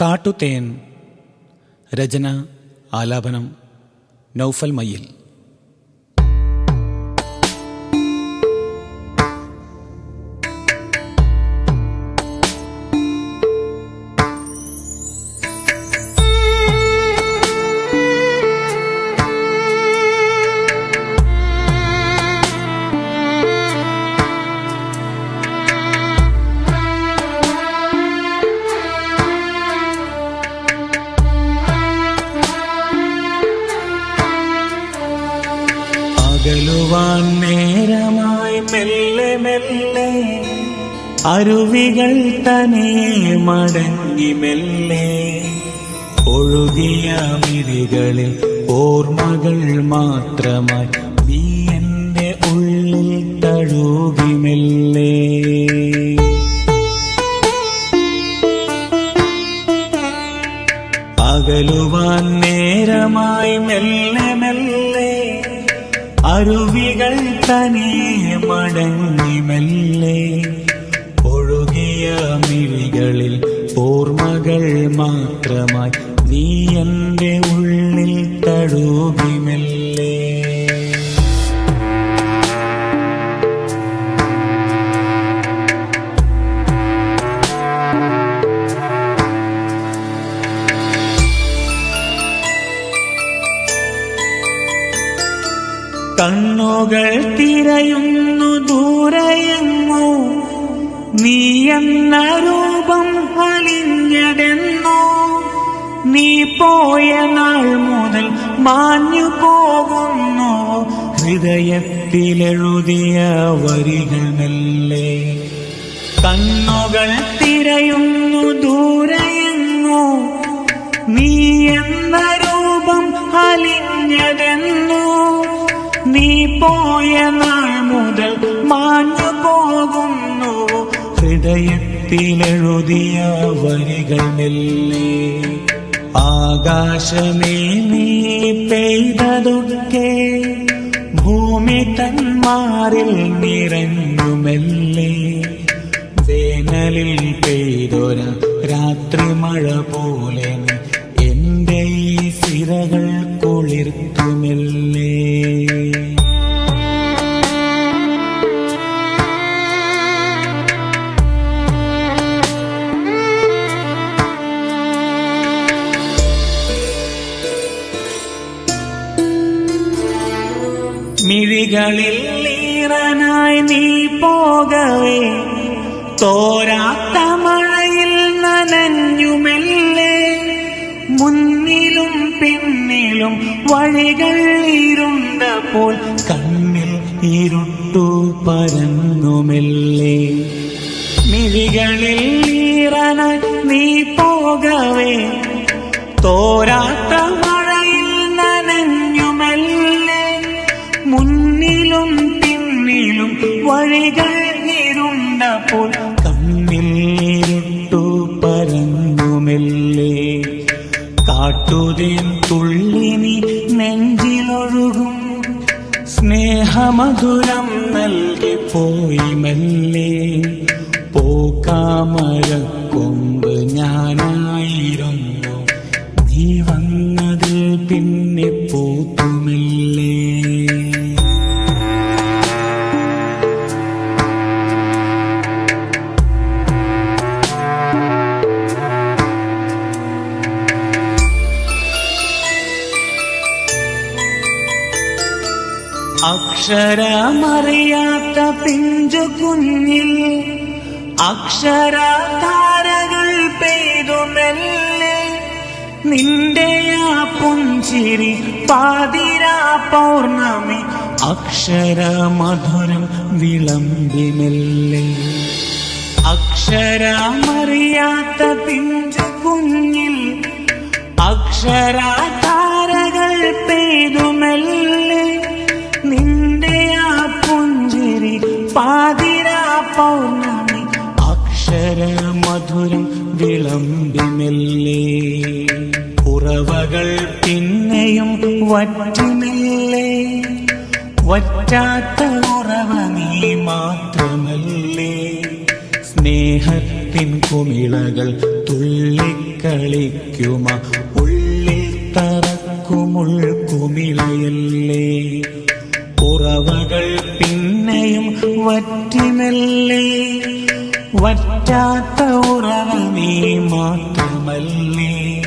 കാട്ടുതേൻ. രചന ആലാപനം നൗഫൽ മയ്യിൽ. മെല്ലെ മെല്ലെ അരുവികൾ തനേ മടങ്ങി മെല്ലെ. ഒഴുകിയ മിഴികളിൽ ഓർമ്മകൾ മാത്രമായി നീ എന്റെ ഉള്ളിൽ തഴുകി മെല്ലെ. അകലുവാൻ നേരമായി മെല്ലെ അരുവികൾ തനിയെ മടങ്ങി മെല്ലെ ഒഴുകിയ മിഴികളിൽ ഓർമ്മകൾ മാത്രമായി നീ എന്റെ ഉള്ളിൽ തഴുകി കണ്ണുകൾ തിരയുന്നു ദൂരയെങ്ങോ? നീ എന്ന രൂപം അലിഞ്ഞതെന്നോ? നീ പോയ നാൾ മുതൽ മാഞ്ഞു പോകുന്നു. ഹൃദയത്തിലെഴുതിയ വരികൾ മെല്ലെ കണ്ണുകൾ തിരയുന്നു ദൂരയെങ്ങോ? നീ എന്ന രൂപം അലിഞ്ഞതെന്നോ? പോയ നാൾ മുതൽ മാഞ്ഞു പോകുന്നു. ഹൃദയത്തിലെഴുതിയ വരികൾ മെല്ലെ. ആകാശമേ നീ പെയ്തതൊക്കെ ഭൂമി തന്മാറിൽ നിറഞ്ഞു മെല്ലെ വേനലിൽ പെയ്തൊര രാത്രി മഴ പോലെ എന്റെ ഈ സിരകൾ കുളിർത്തുമെല്ലേ. മിഴികളിൽ ഈറനായി നീ പോകവേ. തോരാത്ത മഴയിൽ നനഞ്ഞുമെല്ലേ. മുന്നിലും പിന്നിലും വഴികൾ ഇരുണ്ടപ്പോൾ കണ്ണിൽ ഇരുട്ടു പരന്നുമെല്ലേ. മിഴികളിൽ ഈറനായി നീ പോകവേ. തോരാത്ത കാട്ടുതേൻ തുള്ളിനി നെഞ്ചിലൊഴുകും. സ്നേഹമധുരം നൽകി പോയി മെല്ലെ. പോക്കാമര കൊമ്പ് അക്ഷരമറിയാത്ത പിഞ്ചു കുഞ്ഞിൽ അക്ഷര താരകൾ മെല്ലെ നിന്റെ ആ പുഞ്ചിരി പാതിരാ പൗർണമി അക്ഷരമധുരം മെല്ലെ അക്ഷരമറിയാത്ത പിഞ്ചു കുഞ്ഞിൽ അക്ഷരധാരകൾ പാതിരാ പൗർണമി. അക്ഷരമധുരം മധുരം മെല്ലെ. ഉറവകൾ പിന്നെയും വറ്റുമില്ലേ വറ്റാത്ത ഉറവ നീ മാത്രമല്ലേ. സ്നേഹത്തിൻ കുമിളകൾ തുള്ളിക്കളിക്കുമ. ഉള്ളിൽ തറക്കുമുൾ കുമിളയല്ലേ. ഉറവകൾ പിന്നെയും വറ്റിമല്ലേ വറ്റാത്ത ഉറവ നീ മാത്രമല്ലേ?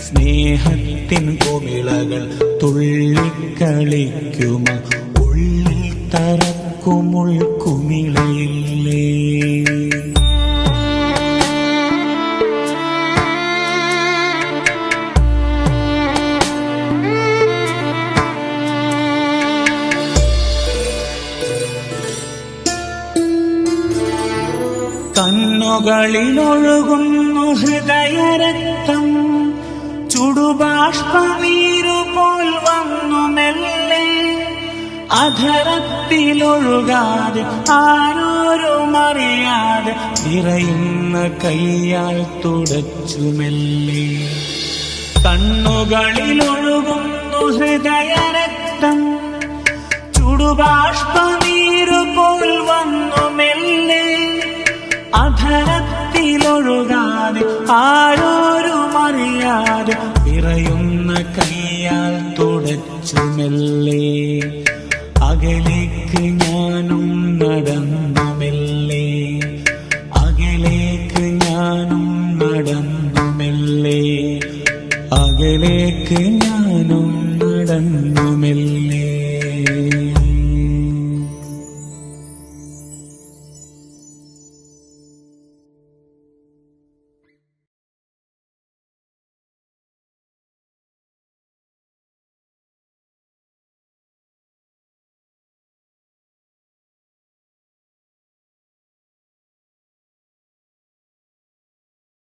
സ്നേഹത്തിൻ കുമിളകൾ തുള്ളിക്കളിക്കുമ? ഉള്ളിൽ തറക്കുമുൾ കുമിളയില്ലേ? കണ്ണുകളിലൊഴുകുന്നു ഹൃദയരക്തം. ചുടുബാഷ്പനീരുപോൽ വന്നു മെല്ലെ. അധരത്തിലൊഴുകാതെ ആരോരും അറിയാതെ നിറയുന്ന കയ്യാൽ തുടച്ചു മെല്ലെ. കണ്ണുകളിലൊഴുകുന്നു ഹൃദയരക്തം. ചുടുബാഷ്പനീരുപോൽ വന്നു മെല്ലെ അധരത്തിലൊഴുകാതെ ആരോരും അറിയാതെ വിറയുന്ന കയ്യാൽ തുടച്ചു മെല്ലെ. അകലേക്ക് ഞാനും നടന്നു മെല്ലെ. അകലേക്ക് ഞാനും നടന്നു മെല്ലെ. അകലേക്ക് ഞാനും നടന്നു മെല്ലെ.